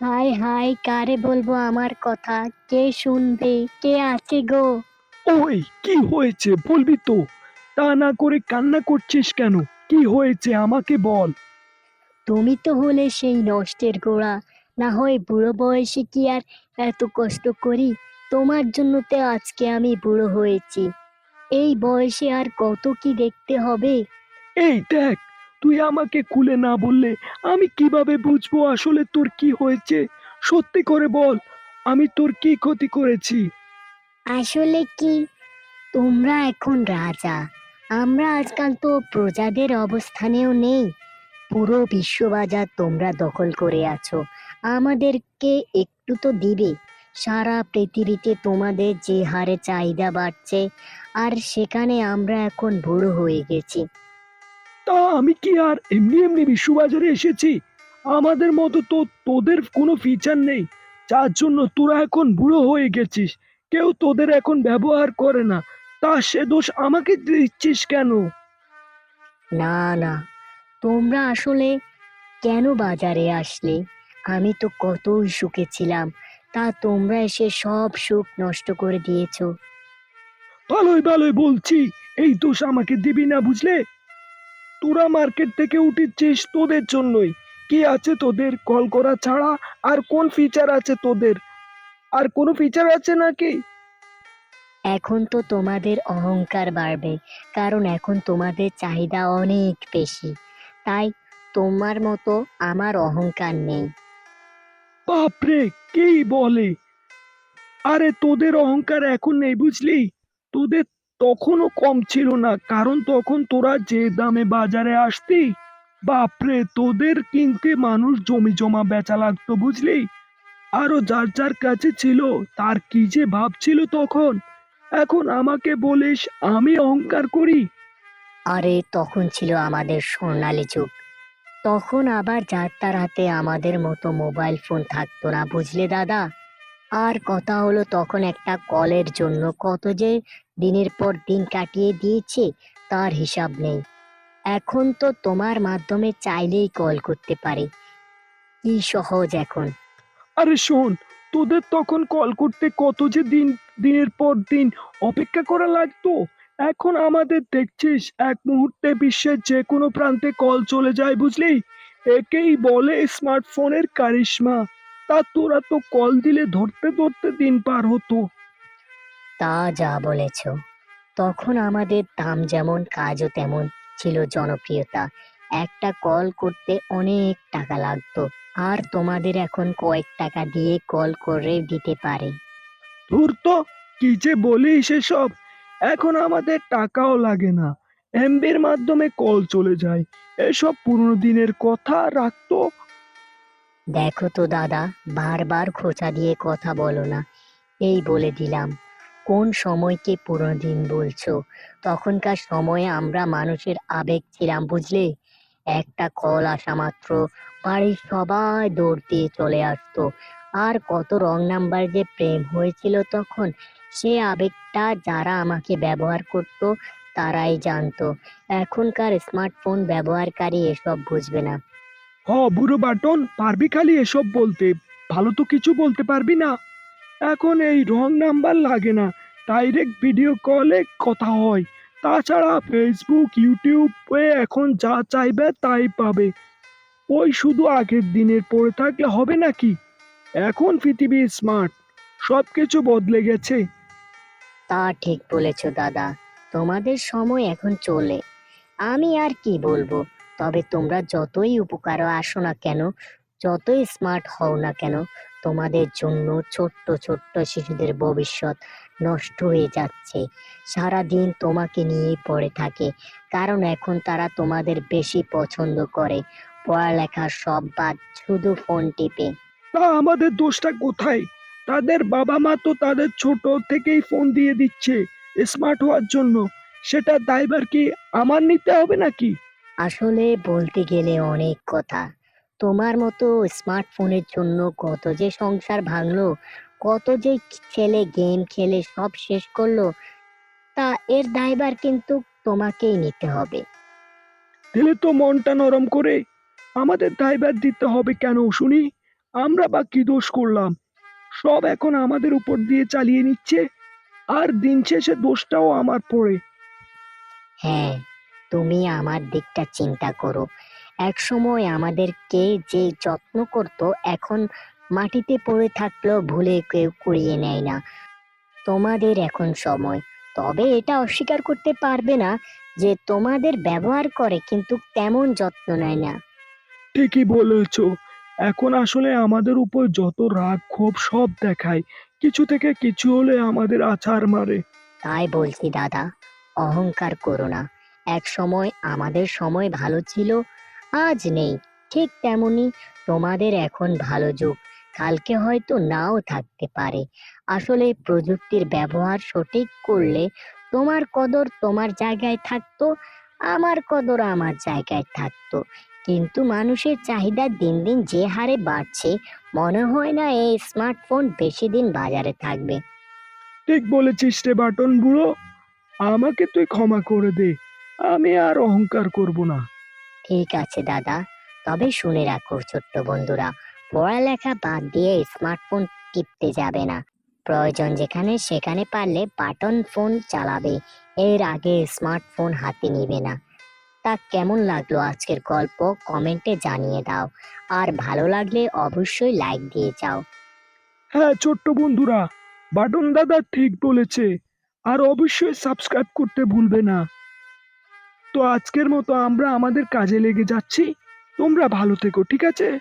হায় high কারে বলব আমার কথা? কে শুনবে? কে আছে গো? ওই কি হয়েছে বলবি তো? তা না করে কান্না করছিস কেন? কি হয়েছে আমাকে বল। তুমি তো হলে সেই নষ্টের গোড়া। না হয় বুড়ো বয়সে কি আর এত কষ্ট করি? তোমার জন্য তো আজকে আমি বুড়ো হয়েছি। এই বয়সে আর কত কি দেখতে হবে? এই দেখ তুই আমাকে খুলে না বললে আমি কীভাবে বুঝব আসলে তোর কি হয়েছে? সত্যি করে বল, আমি তোর কি ক্ষতি করেছি? আসলে কি? তোমরা এখন রাজা। আমরা আজকাল তো প্রজাদের অবস্থানেও নেই। পুরো বিশ্ববাজার তোমরা দখল করে আছো। আমাদেরকে একটু তো দিবে। সারা পৃথিবীতে তোমাদের যে হারে চাহিদা বাড়ছে, আর সেখানে আমরা এখন বুড়ো হয়ে গেছি। তা আমি কি আর এমনি এমনি বিশ্ববাজারে এসেছি? আমাদের মতো তো তোদের কোনো ফিচার নেই। যার জন্য তোরা এখন বুড়ো হয়ে গেছিস। কেউ তোদের এখন ব্যবহার করে না। তা সে দোষ আমাকে দিচ্ছিস কেন? না না। তোমরা আসলে কেন বাজারে আসলে? আমি তো কতই সুখে ছিলাম। তা তোমরা এসে সব সুখ নষ্ট করে দিয়েছ। ভালোই ভালোই বলছি। এই দোষ আমাকে দিবি না বুঝলে? তোরা মার্কেট থেকে উঠেছিস তোদের জন্যই। কি আছে তোদের? কল করা ছাড়া আর কোন ফিচার আছে তোদের? আর কোনো ফিচার আছে নাকি? এখন তো তোমাদের অহংকার বাড়বে কারণ এখন তোমাদের চাহিদা অনেক বেশি। তাই তোমার মতো আমার অহংকার নেই। বাপরে কি বলে? আরে তোদের অহংকার এখন নেই বুঝলি? তোদের তখনও কম ছিল না, কারণ তখন তোরা যে দামে বাজারে আসতি, বাপরে, তোদের কিনতে মানুষ জমি জমা বেচা লাগতো বুঝলি? আরও যার যার কাছে ছিল, তার কি যে ভাব ছিল তখন? এখন আমাকে বলিস, আমি অহংকার করি। আরে, তখন ছিল আমাদের স্বর্ণালী যুগ। তখন আবার যার তার হাতে আমাদের মতো মোবাইল ফোন থাকতো না, বুঝলে দাদা? আর কথা হলো তখন একটা কলের জন্য, কত যে দিনের পর দিন কাটিয়ে দিয়েছে, তার হিসাব নেই। এখন তো তোমার মাধ্যমে চাইলেই কল করতে পারি। কি সহজ এখন। আরে শোন, তোদের তখন কল করতে কত যে দিন, দিনের পর দিন অপেক্ষা করা লাগতো। এখন আমাদের দেখছিস, এক মুহূর্তে বিশ্বের যে কোনো প্রান্তে কল চলে যায় বুঝলি? একেই বলে স্মার্টফোনের কারিশমা। তা তোরা তো কল দিলে ধরতে ধরতে দিন পার হতো। তা যা বলেছ। তখন আমাদের দাম যেমন কাজও তেমন ছিল জনপ্রিয়তা। একটা কল করতে অনেক টাকা লাগতো আর তোমাদের এখন কয়েক টাকা দিয়ে কল করে দিতে পারে। ধুর তো কি যে বলিস এসব? এখন আমাদের টাকাও লাগে না। এমবির মাধ্যমে কল চলে যায়। এসব পুরনো দিনের কথা রাখতো। দেখো তো দাদা বারবার খোঁচা দিয়ে কথা বলো না। এই বলে দিলাম। কোন সময়কে পুরনো দিন বলছো? তখনকার সময়ে আমরা মানুষের আবেগ ছিলাম, বুঝলে? একটা কল আসা মাত্র, বাড়ির সবাই দৌড় দিয়ে চলে আসতো। আর কত রং নাম্বার যে প্রেম হয়েছিল তখন, সে আবেগটা যারা আমাকে ব্যবহার করত, তারাই জানতো। এখনকার স্মার্টফোন ব্যবহারকারী এসব বুঝবে না। হ, বুড়ো বাটন, পারবি খালি এসব বলতে। ভালো তো কিছু বলতে পারবি না। এখন এই রং নাম্বার লাগে না। ডাইরেক্ট ভিডিও কলে কথা হয়। তাছাড়া ফেসবুক ইউটিউবে এখন যা চাইবে তাই পাবে। ওই শুধু আগের দিনের পড়ে থাকলে হবে নাকি? এখন পৃথিবী স্মার্ট সব কিছু বদলে গেছে। তা ঠিক বলেছ দাদা, তোমাদের সময় এখন চলে। আমি আর কি বলব, তবে তোমরা যতই উপকার আসো না কেন, যতই স্মার্ট হও না কেন, তোমাদের জন্য ছোট্ট ছোট্ট শিশুদের ভবিষ্যৎ নষ্ট হয়ে যাচ্ছে। সারা দিন তোমাকে নিয়েই পড়ে থাকে কারণ এখন তারা তোমাদের বেশি পছন্দ করে। পড়ালেখা সব বাদ শুধু ফোন টিপে। তা আমাদের দোষটা কোথায়? তাদের বাবা মা তো তাদের ছোট থেকেই ফোন দিয়ে দিচ্ছে স্মার্ট হওয়ার জন্য। সেটা দায়ভার কি আমার নিতে হবে নাকি? আসলে বলতে গেলে অনেক কথা। তোমার মতো স্মার্টফোনের জন্য কত যে সংসার ভাঙলো কত যে ছেলে গেম খেলে সব শেষ করল তা এর দায়ভার কিন্তু তোমাকেই নিতে হবে। দিলে তো মনটা নরম করে আমাদের দায়ভার দিতে হবে কেন শুনি? আমরা বা কি দোষ করলাম? সব এখন আমাদের উপর দিয়ে চালিয়ে নিচ্ছে আর দিন শেষে দোষটাও আমার পড়ে। হ্যাঁ তুমি আমার দিকটা চিন্তা করো। এক সময় আমাদেরকে যে যত্ন করত এখন মাটিতে পড়ে থাকলেও ভুলে কেউ কুড়িয়ে নেয় না। তোমাদের এখন সময়। তবে এটা অস্বীকার করতে পারবে না যে তোমাদের ব্যবহার করে কিন্তু তেমন যত্ন নেয় না। ঠিকই বলেছ। এখন আসলে আমাদের উপর যত রাগ ক্ষোভ সব দেখায়। কিছু থেকে কিছু হলে আমাদের আছাড় মারে। তাই বলছি দাদা অহংকার করো না। এক সময় আমাদের সময় ভালো ছিল আজ নেই। ঠিক তেমনি তোমাদের এখন ভালো যুগ। কালকে হয়তো নাও থাকতে পারে। আসলে প্রযুক্তির ব্যবহার সঠিক করলে তোমার কদর তোমার জায়গায় থাকতো আমার কদর আমার জায়গায় থাকতো। কিন্তু মানুষের চাহিদা দিন দিন যে হারে বাড়ছে মনে হয় না এই স্মার্টফোন বেশি দিন বাজারে থাকবে। ঠিক বলেছিস রে বাটন বুড়ো। আমাকে তুই ক্ষমা করে দে আমি আর অহংকার করব না। ঠিক আছে দাদা তবে শুনে রাখো ছোট্ট বন্ধুরা পড়ালেখা বাদ দিয়ে স্মার্টফোন টিপতে যাবে না। প্রয়োজন যেখানে সেখানে পারলে বাটন ফোন চালাবে। এর আগে স্মার্টফোন হাতে নিবে না। তা কেমন লাগল আজকের গল্প? কমেন্টে জানিয়ে দাও। আর ভালো লাগলে অবশ্যই লাইক দিয়ে যাও। হ্যাঁ ছোট্ট বন্ধুরা, বাটন দাদা ঠিক বলেছে। আর অবশ্যই সাবস্ক্রাইব করতে ভুলবে না। তো আজকের মতো আমরা আমাদের কাজে লেগে যাচ্ছি। তোমরা ভালো থেকো, ঠিক আছে?